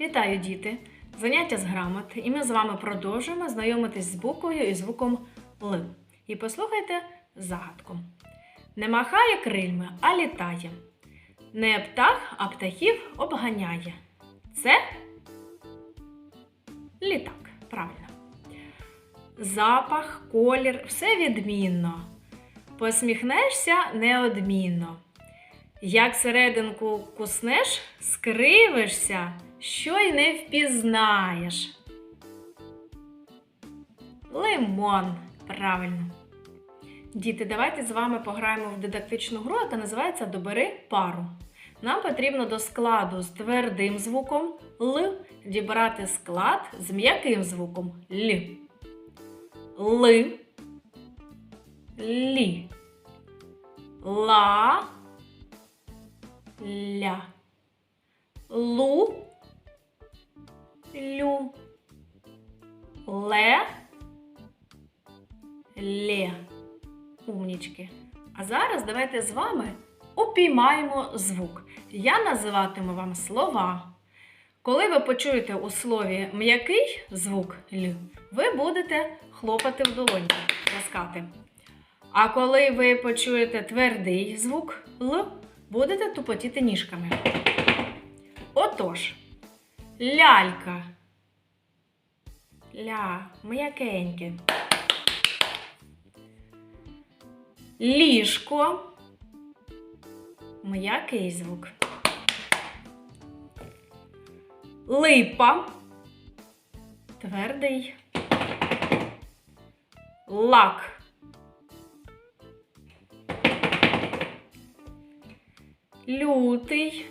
Вітаю, діти! Заняття з грамоти, і ми з вами продовжуємо знайомитись з буквою і звуком Л. І послухайте загадку. Не махає крильми, а літає. Не птах, а птахів обганяє. Це літак. Правильно. Запах, колір, все відмінно. Посміхнешся неодмінно. Як серединку куснеш, скривишся, що й не впізнаєш. Лимон. Правильно. Діти, давайте з вами пограємо в дидактичну гру, яка називається Добери пару. Нам потрібно до складу з твердим звуком Л дібрати склад з м'яким звуком Л. Ли. Лі. Ла. Ля. Лу. Лю. Ле. Лє. Умнічки. А зараз давайте з вами упіймаємо звук. Я називатиму вам слова. Коли ви почуєте у слові м'який звук Л, ви будете хлопати в долоньки, ласкати. А коли ви почуєте твердий звук Л, будете тупотіти ніжками. Отож, лялька. Ля, м'якеньке. Ліжко. М'який звук. Липа. Твердий. Лак. Лютий.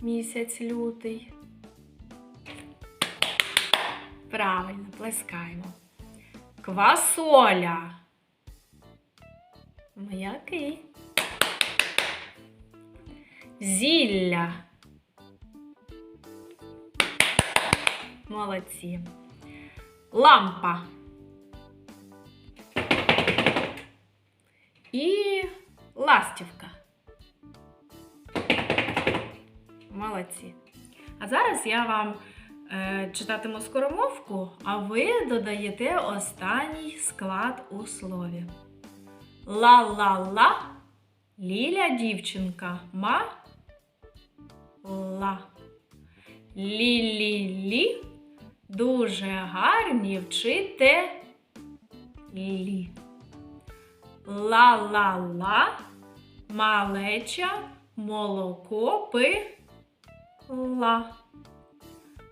Місяць лютий. Правильно, плескаємо. Квасоля. М'який. Зілля. Молодці. Лампа. І ластівка. Молодці. А зараз я вам читатиму скоромовку, а ви додаєте останній склад у слові. Ла-ла-ла, Ліля дівчинка, ма ла. Лі-лі-лі, дуже гарні вчите лі. Ла-ла-ла, малеча, молоко пила.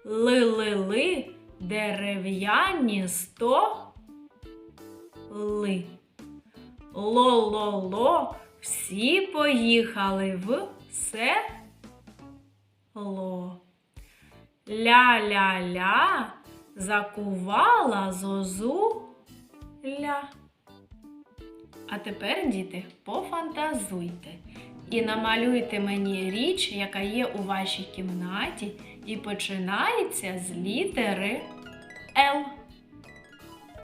Ли-ли-ли, дерев'яні сто ли. Ло-ло-ло, всі поїхали в село. Ля-ля-ля, закувала зозу ля. А тепер, діти, пофантазуйте і намалюйте мені річ, яка є у вашій кімнаті, і починається з літери Л.